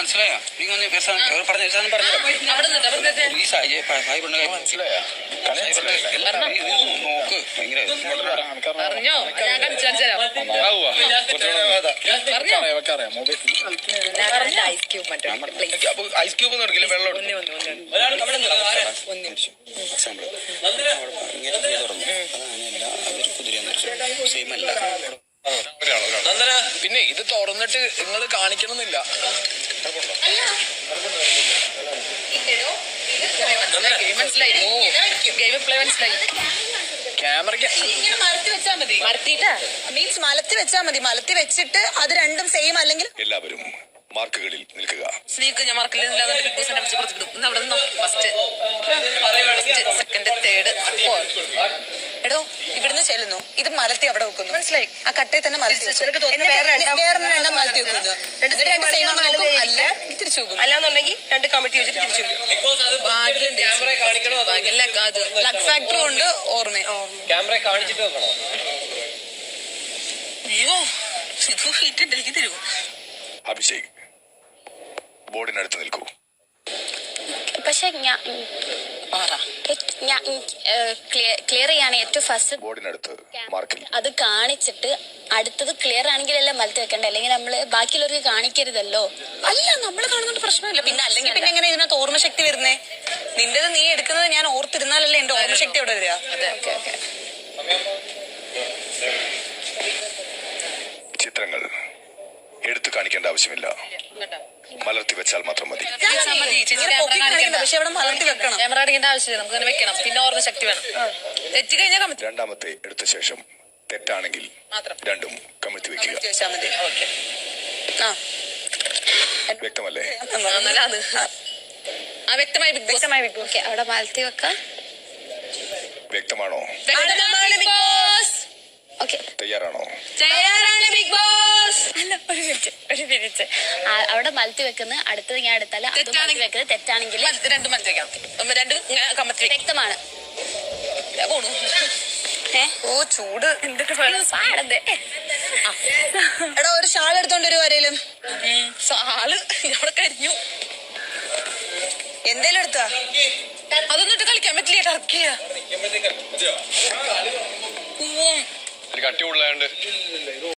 മനസ്സിലായോ? നീ ഒന്ന് വ്യസനം പറഞ്ഞ വ്യസനം പറഞ്ഞു അവിടെ നിന്നിട്ട് സായി പെണ്ണ മനസ്സിലായോ? നോക്ക്. ഭയങ്കര ഐസ് ക്യൂബ് ഒന്നും എടുക്കില്ല. വെള്ളം എക്സാമ്പിൾ ഇങ്ങനെ തുറന്നു അതാണല്ല അതൊരു കുതിര സെയിം അല്ല. ഒരാൾ. പിന്നെ ഇത് തുറന്നിട്ട് നിങ്ങൾ കാണിക്കണമെന്നില്ല. മീൻസ് മലത്തി വെച്ചാ മതി. മലത്തി വെച്ചിട്ട് അത് രണ്ടും സെയിം അല്ലെങ്കിൽ എല്ലാവരും മാർക്കുകളിൽ നിൽക്കുക. സ്നീക്ക് ഞാൻ മാർക്കിൽ ബിഗ് ബോസിനെ അവിടെ ഫസ്റ്റ് സെക്കൻഡ് ഫോർ എടോ ഇവിടുന്ന് ചെല്ലുന്നു. ഇത് മലത്തി അവിടെ വെക്കുന്നു. മനസ്സിലായി? ആ കട്ടയിൽ തന്നെ മലത്തി വെച്ചു. വേറെ വേറെ മലത്തി വെക്കുന്നു. അല്ല തിരിച്ചു വെക്കുന്നു അല്ലാന്നുണ്ടെങ്കിൽ രണ്ട് കമ്മിറ്റി വെച്ചിട്ട് തിരിച്ചു വിടും ഉണ്ട്. ഓർമ്മ. ക്യാമറ കാണിച്ചിട്ട് വെക്കണോ? അയ്യോ ഇത് ഹീറ്റ് ഉണ്ട് എനിക്ക് തരൂ അഭിഷേക് ബോർഡിനടുത്ത് നിൽക്കൂ. പക്ഷെ ഞാൻ ഞാൻ ക്ലിയർ ചെയ്യാണ് ഏറ്റവും ഫസ്റ്റ് ബോർഡിനടുത്ത് മാർക്കിൽ അത് കാണിച്ചിട്ട് അടുത്തത് ക്ലിയർ ആണെങ്കിൽ എല്ലാം മലത്ത് വെക്കണ്ട? അല്ലെങ്കിൽ നമ്മൾ ബാക്കിയുള്ളവർക്ക് കാണിക്കരുതല്ലോ. അല്ല നമ്മൾ കാണുന്നോണ്ട് പ്രശ്നമില്ല. പിന്നെ അല്ലെങ്കിൽ പിന്നെ എങ്ങനെ ഇതിനകത്ത് ഓർമ്മശക്തി വരുന്നേ? നിന്റേത് നീ എടുക്കുന്നത് ഞാൻ ഓർത്തിരുന്നാലല്ലേ എന്റെ ഓർമ്മശക്തി അവിടെ വരിക? Okay okay. ചിത്രങ്ങൾ എടുത്തു കാണിക്കേണ്ട ആവശ്യമില്ല. മലർത്തി വെച്ചാൽ മാത്രം മതി. പക്ഷെ അവിടെ മലർത്തി വെക്കണം. ക്യാമറ അടിക്കേണ്ട ആവശ്യമില്ല നമുക്ക് വെക്കണം. പിന്നെ ഓർമ്മ ശക്തി വേണം. തെറ്റി കഴിഞ്ഞാൽ കമത്തി രണ്ടാമത്തെ എടുത്ത ശേഷം തെറ്റാണെങ്കിൽ മാത്രം. രണ്ടും കമിഴ്ത്തി വെക്കുക. ചോദിച്ചാൽ മതി. ഓക്കെ. ആ. വ്യക്തമല്ലേ? ആ വ്യക്തമായി ബിഗ് ബോസ്. വ്യക്തമായി ഓക്കെ അവിടെ മലർത്തി വെക്കാം. വ്യക്തമാണോ? വ്യക്തമാണ് ബിഗ് ബോസ്. ഓക്കെ. തയ്യാറാണോ? തയ്യാറാണ് ബിഗ് ബോസ്. ഒരു മിനിറ്റ് ഒരു മിനിറ്റ്. അവിടെ മലത്തി വെക്കുന്നത് അടുത്തത് ഞാൻ എടുത്താൽ അത് മലത്തി വെക്കുന്നത് തെറ്റാണെങ്കിൽ രണ്ട് മലത്തി വെക്കാം. രണ്ട് കമത്തി വ്യക്തമാണ്. പോണു. ഓ ചൂട്. എടാ ഒരു ഷാൾ എടുത്തോണ്ട് ഒരു വരയിലും ഷാൾ അവിടെ കരിഞ്ഞു. എന്തേലും എടുത്താ? അതൊന്നും ഇട്ട് കളിക്കാൻ പറ്റില്ല. ടർക്കിയ കട്ടി കൂടുതലായോണ്ട്